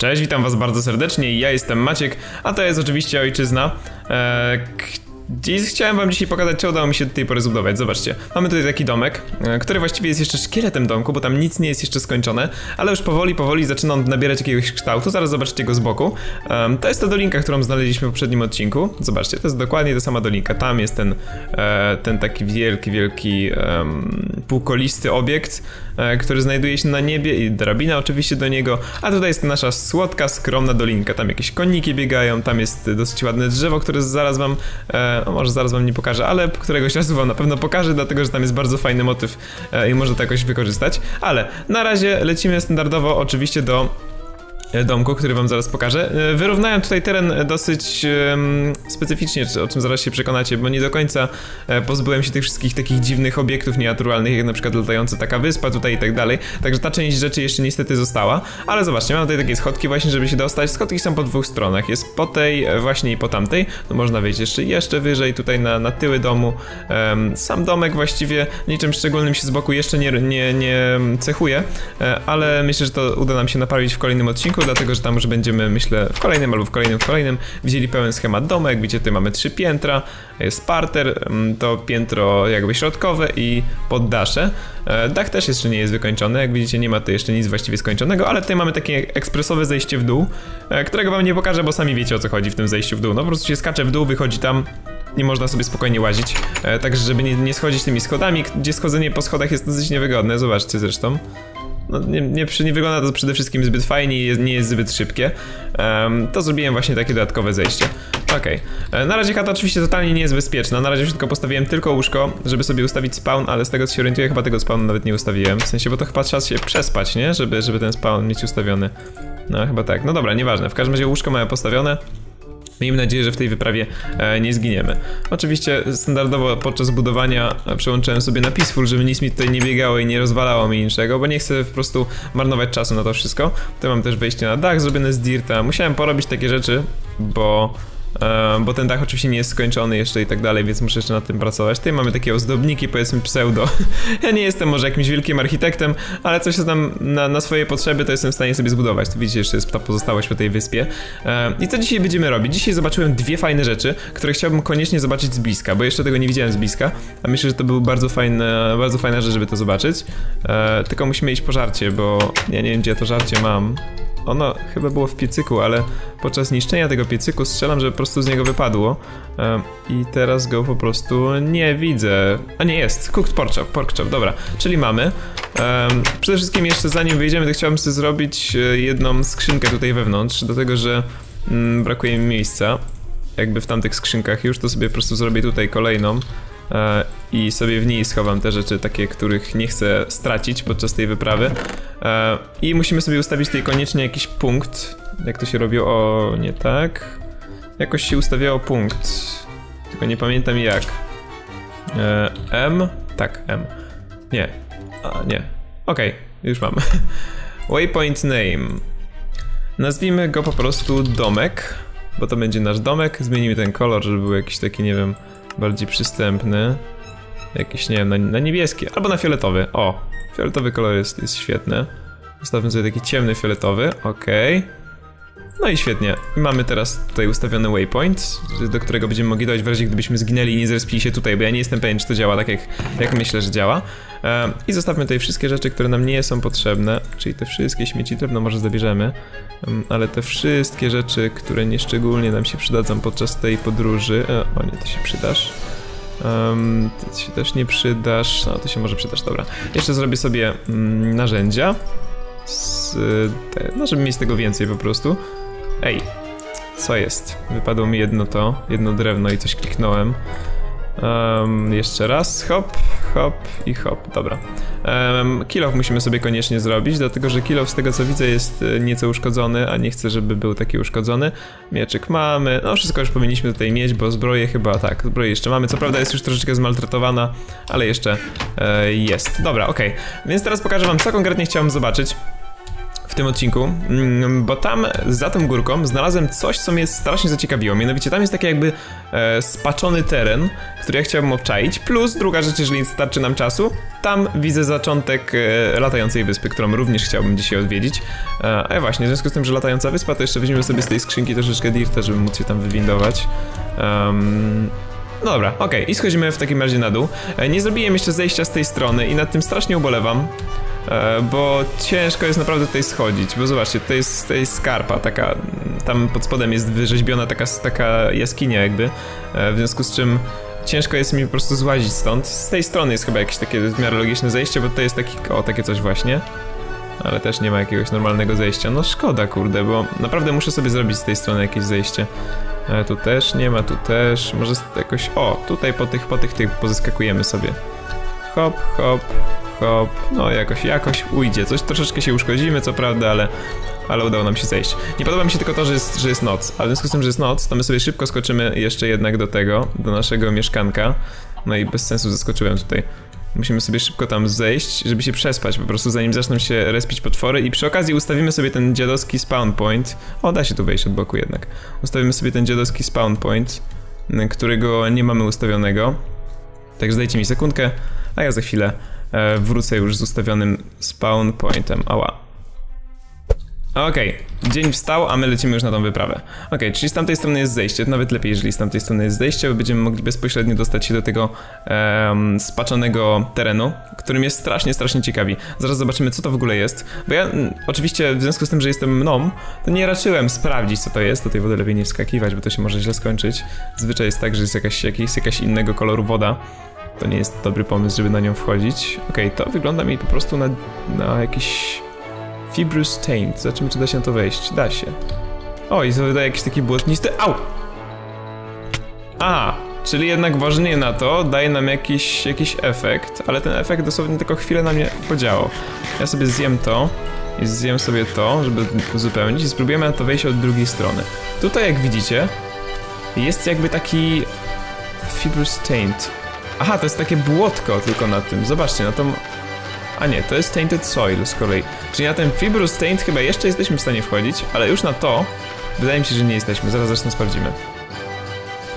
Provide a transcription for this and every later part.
Cześć, witam was bardzo serdecznie, ja jestem Maciek, a to jest oczywiście ojczyzna. Dziś chciałem wam dzisiaj pokazać, co udało mi się do tej pory zbudować. Zobaczcie, mamy tutaj taki domek, e, który właściwie jest jeszcze szkieletem domku, bo tam nic nie jest jeszcze skończone, ale już powoli, powoli zaczyna on nabierać jakiegoś kształtu. Zaraz zobaczycie go z boku. Um, to jest ta dolinka, którą znaleźliśmy w poprzednim odcinku. Zobaczcie, to jest dokładnie ta sama dolinka. Tam jest ten, e, ten taki wielki, wielki um, półkolisty obiekt, e, który znajduje się na niebie i drabina oczywiście do niego. A tutaj jest nasza słodka, skromna dolinka. Tam jakieś konniki biegają, tam jest dosyć ładne drzewo, które zaraz wam e, może zaraz wam nie pokażę, ale któregoś razu wam na pewno pokażę, dlatego że tam jest bardzo fajny motyw e, i można to jakoś wykorzystać. Ale na razie lecimy standardowo oczywiście do domku, który wam zaraz pokażę. E, wyrównałem tutaj teren dosyć um, specyficznie, o czym zaraz się przekonacie, bo nie do końca e, pozbyłem się tych wszystkich takich dziwnych obiektów nienaturalnych, jak na przykład latająca taka wyspa tutaj i tak dalej. Także ta część rzeczy jeszcze niestety została, ale zobaczcie, mam tutaj takie schodki właśnie, żeby się dostać. Schodki są po dwóch stronach, jest po tej właśnie i po tamtej. No można wejść jeszcze, jeszcze wyżej, tutaj na, na tyły domu. Sam domek właściwie niczym szczególnym się z boku jeszcze nie, nie, nie cechuje, ale myślę, że to uda nam się naprawić w kolejnym odcinku dlatego że tam już będziemy, myślę, w kolejnym albo w kolejnym, w kolejnym widzieli pełen schemat domek. Widzicie, tutaj mamy trzy piętra, jest parter, mm, to piętro jakby środkowe i poddasze. E, dach też jeszcze nie jest wykończony, jak widzicie nie ma tu jeszcze nic właściwie skończonego, ale tutaj mamy takie ekspresowe zejście w dół, e, którego wam nie pokażę, bo sami wiecie o co chodzi w tym zejściu w dół. No po prostu się skacze w dół, wychodzi tam, nie można sobie spokojnie łazić. E, także, żeby nie, nie schodzić tymi schodami, gdzie schodzenie po schodach jest dosyć niewygodne, zobaczcie zresztą no, nie, nie, nie, wygląda to przede wszystkim zbyt fajnie i nie jest zbyt szybkie. Um, to zrobiłem właśnie takie dodatkowe zejście. Okej. Okay. E, na razie chata oczywiście totalnie nie jest bezpieczna. Na razie wszystko postawiłem tylko łóżko, żeby sobie ustawić spawn, ale z tego co się orientuję, chyba tego spawnu nawet nie ustawiłem. W sensie, bo to chyba trzeba się przespać, nie? Żeby, żeby ten spawn mieć ustawiony. No chyba tak. No dobra, nieważne. W każdym razie łóżko mamy postawione. Miejmy nadzieję, że w tej wyprawie e, nie zginiemy. Oczywiście standardowo podczas budowania przełączyłem sobie na Peaceful, żeby nic mi tutaj nie biegało i nie rozwalało mi niczego, bo nie chcę po prostu marnować czasu na to wszystko. Tutaj mam też wejście na dach zrobione z dirta. Musiałem porobić takie rzeczy, bo bo ten dach oczywiście nie jest skończony jeszcze i tak dalej, więc muszę jeszcze nad tym pracować. Tutaj mamy takie ozdobniki, powiedzmy pseudo. ja nie jestem może jakimś wielkim architektem, ale coś tam na, na, swoje potrzeby to jestem w stanie sobie zbudować. Tu widzicie, jeszcze jest ta pozostałość po tej wyspie. I co dzisiaj będziemy robić? Dzisiaj zobaczyłem dwie fajne rzeczy, które chciałbym koniecznie zobaczyć z bliska, bo jeszcze tego nie widziałem z bliska, a myślę, że to był bardzo fajne, bardzo fajna rzecz, żeby to zobaczyć. E, tylko musimy iść po żarcie, bo ja nie wiem, gdzie to żarcie mam. Ono chyba było w piecyku, ale podczas niszczenia tego piecyku strzelam, że po prostu z niego wypadło. I teraz go po prostu nie widzę. A nie jest, cooked pork chop, pork chop, dobra. Czyli mamy. Przede wszystkim jeszcze zanim wyjdziemy, to chciałbym sobie zrobić e, jedną skrzynkę tutaj wewnątrz, dlatego że mm, brakuje mi miejsca. Jakby w tamtych skrzynkach już, to sobie po prostu zrobię tutaj kolejną. E, i sobie w niej schowam te rzeczy takie, których nie chcę stracić podczas tej wyprawy. E, I musimy sobie ustawić tutaj koniecznie jakiś punkt. Jak to się robi? O, nie tak. Jakoś się ustawiało punkt. Tylko nie pamiętam jak. E, M? Tak, M. Nie. A, nie. Okej, okay, już mam. Waypoint name. Nazwijmy go po prostu domek, bo to będzie nasz domek. Zmienimy ten kolor, żeby był jakiś taki, nie wiem, bardziej przystępny. Jakiś, nie wiem, na, na niebieski albo na fioletowy. O, fioletowy kolor jest, jest świetny. Zostawmy sobie taki ciemny fioletowy, ok. No i świetnie. Mamy teraz tutaj ustawiony waypoint, do którego będziemy mogli dojść w razie gdybyśmy zginęli i nie zrespili się tutaj, bo ja nie jestem pewien, czy to działa tak, jak, jak myślę, że działa. E, I zostawmy tutaj wszystkie rzeczy, które nam nie są potrzebne, czyli te wszystkie śmieci drewno może zabierzemy, ale te wszystkie rzeczy, które nieszczególnie nam się przydadzą podczas tej podróży... E, o nie, to się przydasz. Um, ty się też nie przydasz, no to się może przydasz, dobra. Jeszcze zrobię sobie mm, narzędzia, z, te, no żeby mieć tego więcej po prostu. Ej, co jest? Wypadło mi jedno to, jedno drewno i coś kliknąłem. Um, jeszcze raz, hop, hop i hop, dobra. Um, kill musimy sobie koniecznie zrobić, dlatego że kill z tego co widzę jest e, nieco uszkodzony, a nie chcę, żeby był taki uszkodzony. Mieczyk mamy, no wszystko już powinniśmy tutaj mieć, bo zbroję chyba, tak, zbroję jeszcze mamy. Co prawda jest już troszeczkę zmaltretowana, ale jeszcze e, jest. Dobra. Okay. Więc teraz pokażę wam, co konkretnie chciałem zobaczyć w tym odcinku, mm, bo tam za tą górką znalazłem coś, co mnie strasznie zaciekawiło. Mianowicie tam jest taki jakby e, spaczony teren, który ja chciałbym obczaić, plus druga rzecz, jeżeli starczy nam czasu, tam widzę zaczątek e, latającej wyspy, którą również chciałbym dzisiaj odwiedzić. E, a właśnie, w związku z tym, że latająca wyspa, to jeszcze weźmiemy sobie z tej skrzynki troszeczkę dirta, żeby móc się tam wywindować. Um, no dobra, okej, okay. i schodzimy w takim razie na dół. E, nie zrobiłem jeszcze zejścia z tej strony i nad tym strasznie ubolewam. E, bo ciężko jest naprawdę tutaj schodzić, bo zobaczcie, tutaj jest, tutaj jest skarpa, taka, tam pod spodem jest wyrzeźbiona taka, taka jaskinia jakby, e, w związku z czym ciężko jest mi po prostu złazić stąd. Z tej strony jest chyba jakieś takie w miarę logiczne zejście, bo tutaj jest taki, o, takie coś właśnie. Ale też nie ma jakiegoś normalnego zejścia. No szkoda, kurde, bo naprawdę muszę sobie zrobić z tej strony jakieś zejście. E, tu też nie ma, tu też. Może jakoś... O, tutaj po tych, po tych, tych pozyskakujemy sobie. Hop, hop, No jakoś, jakoś ujdzie. Coś troszeczkę się uszkodzimy, co prawda, ale... Ale udało nam się zejść. Nie podoba mi się tylko to, że jest, że jest noc. Ale w związku z tym, że jest noc, to my sobie szybko skoczymy jeszcze jednak do tego, do naszego mieszkanka. No i bez sensu zaskoczyłem tutaj. Musimy sobie szybko tam zejść, żeby się przespać po prostu zanim zaczną się respić potwory i przy okazji ustawimy sobie ten dziadowski spawn point. O, da się tu wejść od boku jednak. Ustawimy sobie ten dziadowski spawn point, którego nie mamy ustawionego. Także dajcie mi sekundkę, a ja za chwilę wrócę już z ustawionym spawn pointem. Ała. Okej, okay. dzień wstał, a my lecimy już na tą wyprawę. Okej, okay, czyli z tamtej strony jest zejście, nawet lepiej, jeżeli z tamtej strony jest zejście, bo będziemy mogli bezpośrednio dostać się do tego um, spaczonego terenu, który mnie strasznie, strasznie ciekawi. Zaraz zobaczymy, co to w ogóle jest, bo ja m, oczywiście w związku z tym, że jestem mną, to nie raczyłem sprawdzić, co to jest, do tej wody lepiej nie wskakiwać, bo to się może źle skończyć. Zwyczaj jest tak, że jest jakaś, jakiś, jakaś innego koloru woda, to nie jest dobry pomysł, żeby na nią wchodzić. Okej, okay, to wygląda mi po prostu na, na jakiś Fibrous Taint. Zobaczymy, czy da się na to wejść. Da się. O, i wydaje jakiś taki błotnisty... Au! A, czyli jednak ważnie na to daje nam jakiś, jakiś efekt, ale ten efekt dosłownie tylko chwilę na mnie podziałał. Ja sobie zjem to i zjem sobie to, żeby uzupełnić i spróbujemy na to wejść od drugiej strony. Tutaj, jak widzicie, jest jakby taki Fibrous Taint. Aha, to jest takie błotko tylko na tym. Zobaczcie, na tą a nie, to jest Tainted Soil z kolei. Czyli na ten Fibrous Taint chyba jeszcze jesteśmy w stanie wchodzić, ale już na to wydaje mi się, że nie jesteśmy. Zaraz zresztą sprawdzimy.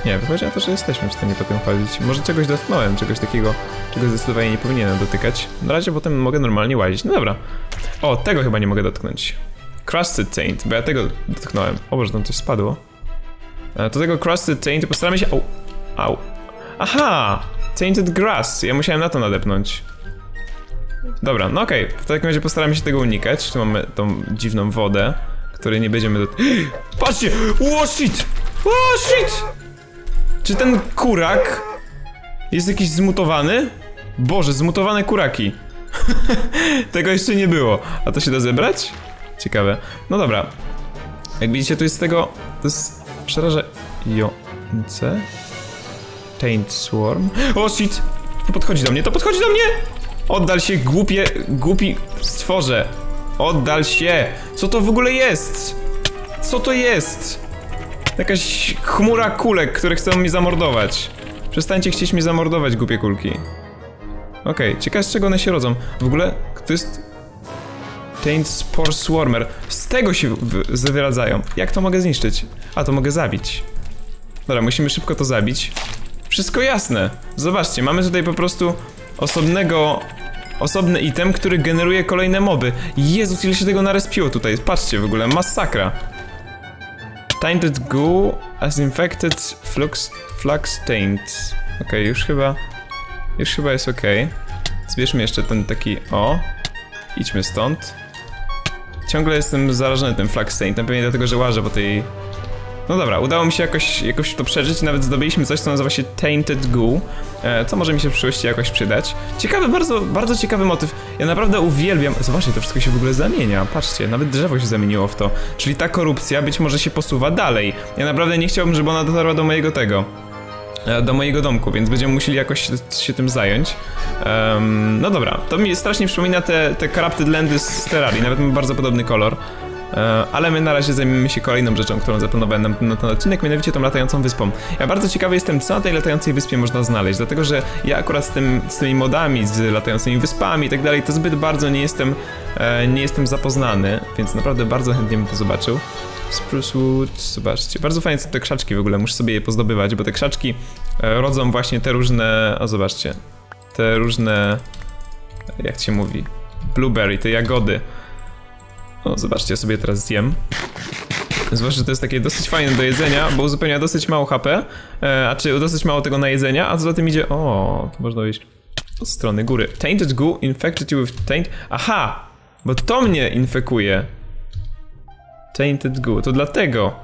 Nie, wychodzi na to, że jesteśmy w stanie po tym chodzić. Może czegoś dotknąłem, czegoś takiego, czego zdecydowanie nie powinienem dotykać. Na razie potem mogę normalnie łazić. No dobra. O, tego chyba nie mogę dotknąć. Crusted Taint, bo ja tego dotknąłem. O Boże, tam coś spadło. E, do tego Crusted Taint postaramy się... Au. Au. Aha! Tainted Grass. Ja musiałem na to nadepnąć. Dobra, no okej, okay. w takim razie postaramy się tego unikać. Tu mamy tą dziwną wodę, której nie będziemy do... Patrzcie! Oh shit! Oh shit! Czy ten kurak jest jakiś zmutowany? Boże, zmutowane kuraki. tego jeszcze nie było. A to się da zebrać? Ciekawe. No dobra. Jak widzicie, tu jest tego... To jest przerażające. Taint Swarm. O oh, shit! To podchodzi do mnie, to podchodzi do mnie! Oddal się, głupie, głupi stworze. Oddal się. Co to w ogóle jest? Co to jest? Jakaś chmura kulek, które chcą mi zamordować. Przestańcie chcieć mi zamordować, głupie kulki. Okej, okay, ciekawe z czego one się rodzą. W ogóle, to jest... Taint Spore Swarmer. Z tego się wyradzają. Jak to mogę zniszczyć? A, to mogę zabić. Dobra, musimy szybko to zabić. Wszystko jasne. Zobaczcie, mamy tutaj po prostu osobnego osobny item, który generuje kolejne moby. Jezus, ile się tego narespiło tutaj. Patrzcie w ogóle, masakra. Tainted goo as infected flux, flux taint. Okej, okay, już chyba... Już chyba jest ok. Zbierzmy jeszcze ten taki... O! Idźmy stąd. Ciągle jestem zarażony tym flux taintem, pewnie dlatego, że łażę po tej no dobra, udało mi się jakoś, jakoś to przeżyć, nawet zdobyliśmy coś, co nazywa się Tainted Goo, e, co może mi się w przyszłości jakoś przydać. Ciekawy, bardzo, bardzo ciekawy motyw. Ja naprawdę uwielbiam... Zobaczcie, to wszystko się w ogóle zamienia, patrzcie, nawet drzewo się zamieniło w to. Czyli ta korupcja być może się posuwa dalej. Ja naprawdę nie chciałbym, żeby ona dotarła do mojego tego e, do mojego domku, więc będziemy musieli jakoś się tym zająć. Um, no dobra, to mi strasznie przypomina te, te Corrupted Landy z Terrarii, nawet ma bardzo podobny kolor. E, ale my na razie zajmiemy się kolejną rzeczą, którą zaplanowałem na, ten odcinek, mianowicie tą latającą wyspą. Ja bardzo ciekawy jestem, co na tej latającej wyspie można znaleźć, dlatego że ja akurat z, tym, z tymi modami, z latającymi wyspami i tak dalej, to zbyt bardzo nie jestem, e, nie jestem zapoznany, więc naprawdę bardzo chętnie bym to zobaczył. Spruce Wood, zobaczcie, bardzo fajne są te krzaczki w ogóle, muszę sobie je pozdobywać, bo te krzaczki e, rodzą właśnie te różne, o zobaczcie, te różne, jak się mówi, blueberry, te jagody. O, zobaczcie, ja sobie teraz zjem. Zwłaszcza, że to jest takie dosyć fajne do jedzenia, bo uzupełnia dosyć mało HP, e, a czy dosyć mało tego na jedzenia, a co za tym idzie, o, to można wyjść od strony góry. Tainted goo infected you with taint, aha, bo to mnie infekuje. Tainted goo, to dlatego.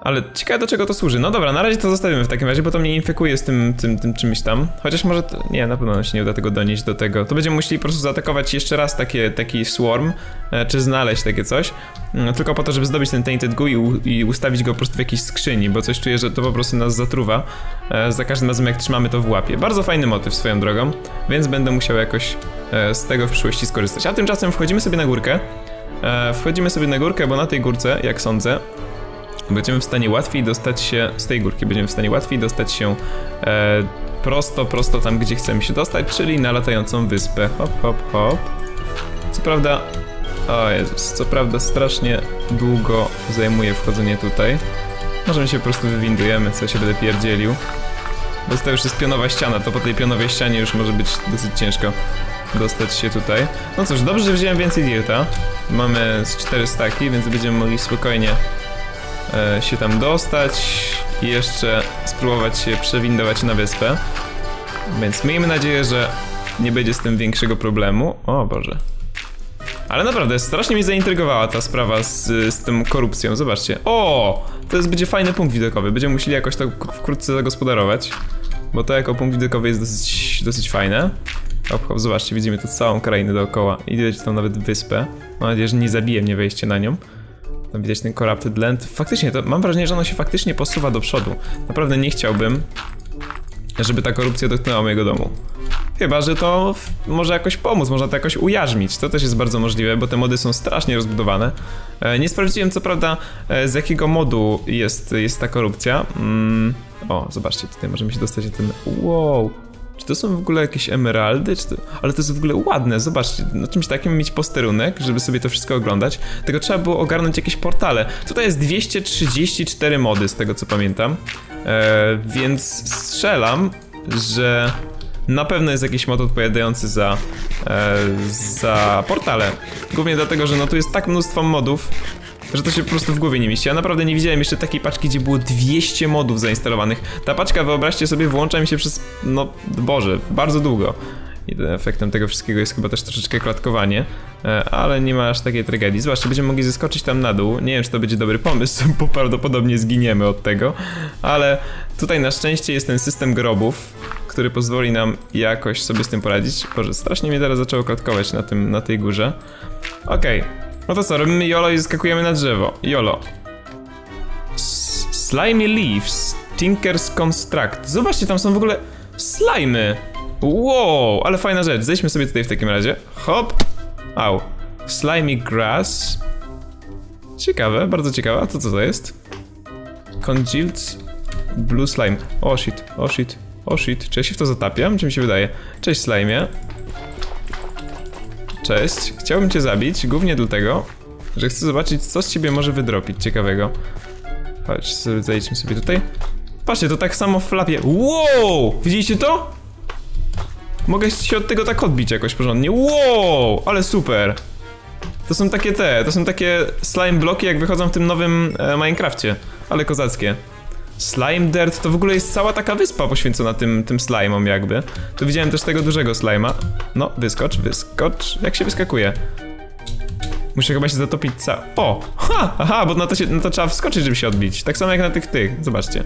Ale ciekawe do czego to służy. No dobra, na razie to zostawimy w takim razie, bo to mnie infekuje z tym, tym, tym czymś tam. Chociaż może, to, nie, na pewno się nie uda tego donieść do tego. To będziemy musieli po prostu zaatakować jeszcze raz takie, taki swarm, e, czy znaleźć takie coś. Mm, tylko po to, żeby zdobyć ten Tainted Goo i, i ustawić go po prostu w jakiejś skrzyni, bo coś czuję, że to po prostu nas zatruwa e, za każdym razem jak trzymamy to w łapie. Bardzo fajny motyw swoją drogą, więc będę musiał jakoś e, z tego w przyszłości skorzystać. A tymczasem wchodzimy sobie na górkę. Wchodzimy sobie na górkę, bo na tej górce, jak sądzę, będziemy w stanie łatwiej dostać się z tej górki, będziemy w stanie łatwiej dostać się e, prosto, prosto tam, gdzie chcemy się dostać, czyli na latającą wyspę. Hop, hop, hop. Co prawda, o Jezus, co prawda strasznie długo zajmuje wchodzenie tutaj. Może się po prostu wywindujemy, co się będę pierdzielił. Bo to już jest pionowa ściana, to po tej pionowej ścianie już może być dosyć ciężko dostać się tutaj. No cóż, dobrze, że wziąłem więcej dirta. Mamy z 4 staki, więc będziemy mogli spokojnie się tam dostać i jeszcze spróbować się przewindować na wyspę. Więc miejmy nadzieję, że nie będzie z tym większego problemu. O Boże. Ale naprawdę, strasznie mnie zaintrygowała ta sprawa z, z tym korupcją. Zobaczcie. O! To jest, będzie fajny punkt widokowy. Będziemy musieli jakoś to wkrótce zagospodarować. Bo to jako punkt widokowy jest dosyć, dosyć fajne. Hop, zobaczcie, widzimy tu całą krainę dookoła. I widać tam nawet wyspę. Mam nadzieję, że nie zabije mnie wejście na nią. Tam widać ten Corrupted Land. Faktycznie, to mam wrażenie, że ono się faktycznie posuwa do przodu. Naprawdę nie chciałbym, żeby ta korupcja dotknęła mojego domu. Chyba, że to może jakoś pomóc, można to jakoś ujarzmić. To też jest bardzo możliwe, bo te mody są strasznie rozbudowane. E, nie sprawdziłem co prawda e, z jakiego modu jest, jest ta korupcja. Mm. O, zobaczcie, tutaj możemy się dostać do ten... Wow! Czy to są w ogóle jakieś emeraldy? To... Ale to jest w ogóle ładne, zobaczcie, na czymś takim mieć posterunek, żeby sobie to wszystko oglądać. Tylko trzeba było ogarnąć jakieś portale. Tutaj jest 234 mody, z tego co pamiętam. E, więc strzelam, że na pewno jest jakiś mod odpowiadający za, e, za portale. Głównie dlatego, że no tu jest tak mnóstwo modów, że to się po prostu w głowie nie mieści. Ja naprawdę nie widziałem jeszcze takiej paczki, gdzie było 200 modów zainstalowanych. Ta paczka, wyobraźcie sobie, włącza mi się przez, no, Boże, bardzo długo. I efektem tego wszystkiego jest chyba też troszeczkę klatkowanie, e, ale nie ma aż takiej tragedii. Zwłaszcza będziemy mogli zeskoczyć tam na dół. Nie wiem, czy to będzie dobry pomysł, bo prawdopodobnie zginiemy od tego, ale tutaj na szczęście jest ten system grobów, który pozwoli nam jakoś sobie z tym poradzić. Boże, strasznie mnie teraz zaczęło klatkować na, tym, na tej górze. Okej, okay. No to co, robimy YOLO i skakujemy na drzewo. YOLO. S slimy Leaves, Tinker's Construct. Zobaczcie, tam są w ogóle slimy. Wow, ale fajna rzecz. Zejdźmy sobie tutaj w takim razie. Hop. Au. Slimy Grass. Ciekawe, bardzo ciekawe. A to co to jest? Congealed Blue Slime. Oh shit, oh shit. O shit, czy ja się w to zatapiam? Czy mi się wydaje? Cześć slime. Cześć, chciałbym cię zabić, głównie dlatego, że chcę zobaczyć, co z ciebie może wydropić ciekawego. Chodź, zejdźmy sobie tutaj. Patrzcie, to tak samo w flapie. Wow! Widzieliście to? Mogę się od tego tak odbić jakoś porządnie. Wow! Ale super! To są takie te, to są takie slime bloki, jak wychodzą w tym nowym e, Minecrafcie. Ale kozackie. Slime Dirt to w ogóle jest cała taka wyspa poświęcona tym, tym slime'om jakby. Tu widziałem też tego dużego slime'a. No, wyskocz, wyskocz. Jak się wyskakuje? Muszę chyba się zatopić ca... O! Ha! Aha, bo na to, się, na to trzeba wskoczyć, żeby się odbić. Tak samo jak na tych tych. Zobaczcie.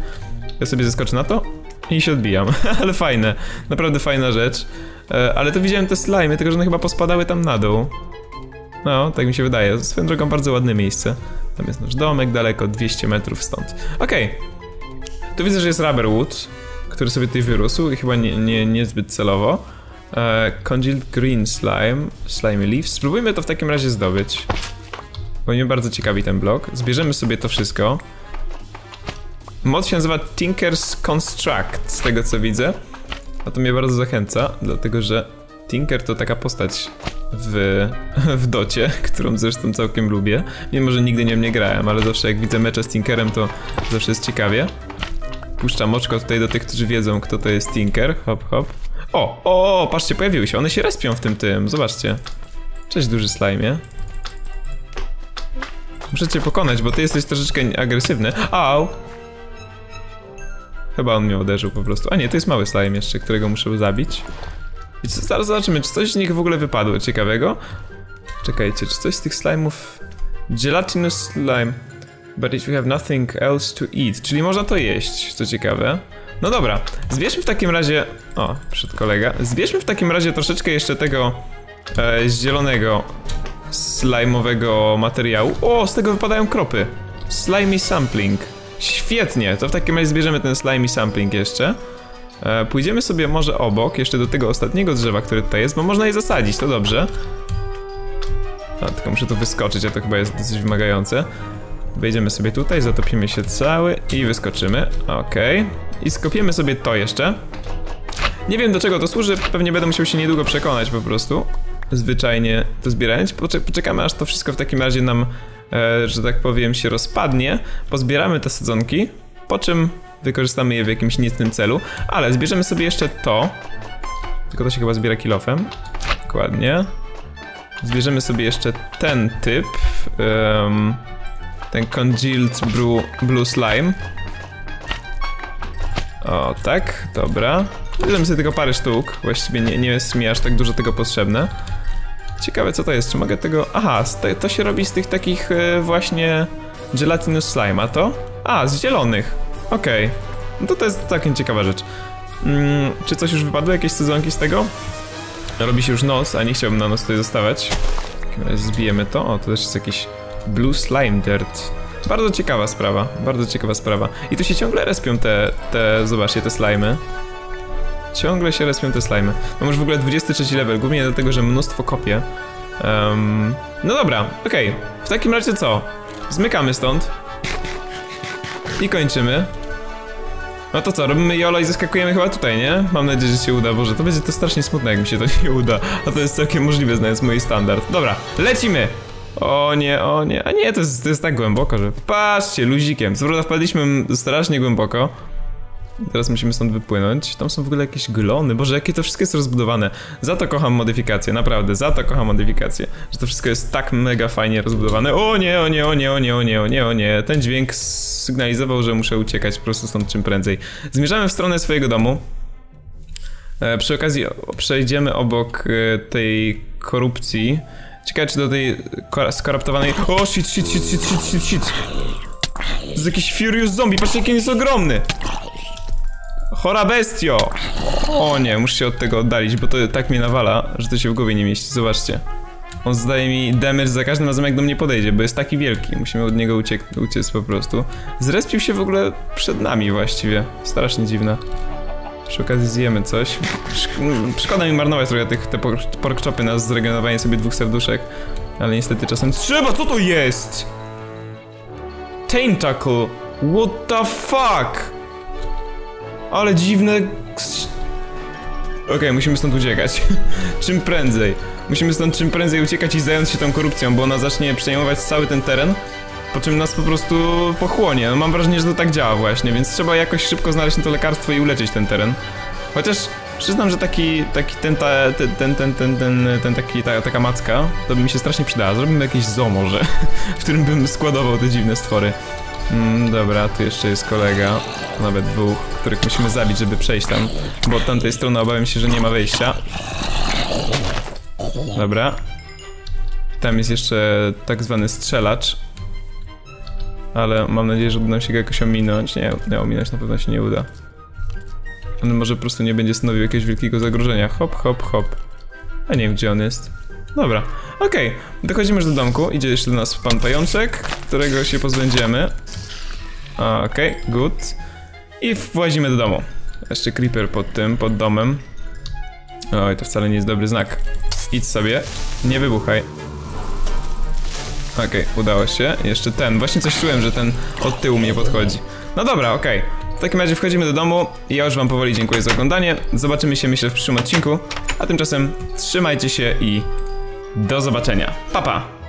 Ja sobie zeskoczę na to i się odbijam. ale fajne. Naprawdę fajna rzecz. E, ale tu widziałem te slimy, tylko że one chyba pospadały tam na dół. No, tak mi się wydaje. Swoją drogą bardzo ładne miejsce. Tam jest nasz domek, daleko 200 metrów stąd. Okej, okay. Tu widzę, że jest Rubberwood, który sobie tutaj wyrósł i chyba nie, nie, niezbyt celowo. E, congealed Green Slime, Slimy Leaf. Spróbujmy to w takim razie zdobyć. bo mnie bardzo ciekawi ten blok. Zbierzemy sobie to wszystko. Mod się nazywa Tinker's Construct, z tego co widzę. A to mnie bardzo zachęca, dlatego że Tinker to taka postać w, w docie, którą zresztą całkiem lubię. Mimo, że nigdy nie grałem, ale zawsze jak widzę mecze z Tinkerem, to zawsze jest ciekawie. Puszczam oczko tutaj do tych, którzy wiedzą, kto to jest Tinker. Hop, hop. O, o, patrzcie, pojawiły się. One się respią w tym tym, zobaczcie. Cześć, duży slime. Muszę cię pokonać, bo ty jesteś troszeczkę agresywny. Au! Chyba on mnie uderzył po prostu. A nie, to jest mały slime jeszcze, którego muszę zabić. I co, zaraz zobaczymy, czy coś z nich w ogóle wypadło ciekawego. Czekajcie, czy coś z tych slime'ów... Gelatinous slime. But if you have nothing else to eat. Czyli można to jeść, co ciekawe. No dobra, zbierzmy w takim razie... O, przed kolega. Zbierzmy w takim razie troszeczkę jeszcze tego e, zielonego slime'owego materiału. O, z tego wypadają kropy. Slimy sampling. Świetnie, to w takim razie zbierzemy ten slimy sampling jeszcze. E, pójdziemy sobie może obok, jeszcze do tego ostatniego drzewa, które tutaj jest, bo można je zasadzić, to dobrze. A, tylko muszę tu wyskoczyć, a to chyba jest dosyć wymagające. Wejdziemy sobie tutaj, zatopimy się cały i wyskoczymy. Okej. Okay. I skopiemy sobie to jeszcze. Nie wiem do czego to służy, pewnie będę musiał się niedługo przekonać po prostu. Zwyczajnie to zbierając. Poczekamy aż to wszystko w takim razie nam, e, że tak powiem, się rozpadnie. Pozbieramy te sadzonki, po czym wykorzystamy je w jakimś niecnym celu. Ale zbierzemy sobie jeszcze to. Tylko to się chyba zbiera kilofem. Dokładnie. Zbierzemy sobie jeszcze ten typ. Um, ten Congealed Blue, Blue Slime. O, tak, dobra. Bierzemy sobie tylko parę sztuk, właściwie nie, nie jest mi aż tak dużo tego potrzebne. Ciekawe co to jest, czy mogę tego... Aha, to się robi z tych takich e, właśnie gelatinous slime, a to? A, z zielonych. Okej. Okay. No to to jest całkiem ciekawa rzecz. Mm, czy coś już wypadło? Jakieś sezonki z tego? Robi się już noc, a nie chciałbym na noc tutaj zostawać. Zbijemy to. O, to też jest jakiś Blue Slime Dirt. Bardzo ciekawa sprawa, bardzo ciekawa sprawa. I tu się ciągle respią te, te zobaczcie, te slimy. Ciągle się respią te slimy. Mam już w ogóle 23 level, głównie dlatego, że mnóstwo kopie. Um, no dobra, okej. Okay. W takim razie co? Zmykamy stąd. I kończymy. No to co, robimy jolo i zaskakujemy chyba tutaj, nie? Mam nadzieję, że się uda, Boże, to będzie to strasznie smutne, jak mi się to nie uda. A to jest całkiem możliwe, znając mój standard. Dobra, lecimy! O nie, o nie, a nie, to jest, to jest tak głęboko, że... Patrzcie, luzikiem. Co prawda wpadliśmy strasznie głęboko. Teraz musimy stąd wypłynąć. Tam są w ogóle jakieś glony. Boże, jakie to wszystko jest rozbudowane. Za to kocham modyfikacje, naprawdę. Za to kocham modyfikacje. Że to wszystko jest tak mega fajnie rozbudowane. O nie, o nie, o nie, o nie, o nie, o nie, o nie. Ten dźwięk sygnalizował, że muszę uciekać po prostu stąd czym prędzej. Zmierzamy w stronę swojego domu. E, przy okazji przejdziemy obok e, tej korupcji. Ciekawe, czy do tej skoruptowanej... O, shit, shit, shit, shit, shit, shit, shit. To jest jakiś Furious Zombie, patrzcie, jaki jest ogromny! Chora bestio! O nie, muszę się od tego oddalić, bo to tak mnie nawala, że to się w głowie nie mieści, zobaczcie. On zdaje mi damage za każdym razem jak do mnie podejdzie, bo jest taki wielki, musimy od niego uciec po prostu. Zrespił się w ogóle przed nami właściwie, strasznie dziwne. Przy okazji zjemy coś. Szkoda mi marnować trochę tych, te porkchopy na zregenerowanie sobie dwóch serduszek. Ale niestety czasem trzeba, co to jest? Tentacle! What the fuck? Ale dziwne... Okej, okay, musimy stąd uciekać. czym prędzej. Musimy stąd czym prędzej uciekać i zająć się tą korupcją, bo ona zacznie przejmować cały ten teren. Po czym nas po prostu pochłonie. No mam wrażenie, że to tak działa właśnie, więc trzeba jakoś szybko znaleźć to lekarstwo i uleczyć ten teren. Chociaż przyznam, że taki, taki ten, ta, ten, ten, ten, ten, ten, ten taki, ta, taka macka, to by mi się strasznie przydała. Zrobimy jakieś zoo może, w którym bym składował te dziwne stwory. Mm, dobra, tu jeszcze jest kolega, nawet dwóch, których musimy zabić, żeby przejść tam, bo od tamtej strony obawiam się, że nie ma wejścia. Dobra. Tam jest jeszcze tak zwany strzelacz. Ale mam nadzieję, że uda nam się go jakoś ominąć. Nie, nie ominąć na pewno się nie uda. On może po prostu nie będzie stanowił jakiegoś wielkiego zagrożenia. Hop, hop, hop. A nie wiem, gdzie on jest. Dobra, okej. Okay. Dochodzimy już do domku. Idzie jeszcze do nas pan pajączek, którego się pozbędziemy. Okej, okay, good. I włazimy do domu. Jeszcze creeper pod tym, pod domem. Oj, to wcale nie jest dobry znak. Idź sobie. Nie wybuchaj. Okej, udało się. Jeszcze ten. Właśnie coś czułem, że ten od tyłu mnie podchodzi. No dobra, okej. W takim razie wchodzimy do domu i ja już wam powoli dziękuję za oglądanie. Zobaczymy się myślę w przyszłym odcinku. A tymczasem trzymajcie się i do zobaczenia. Pa pa!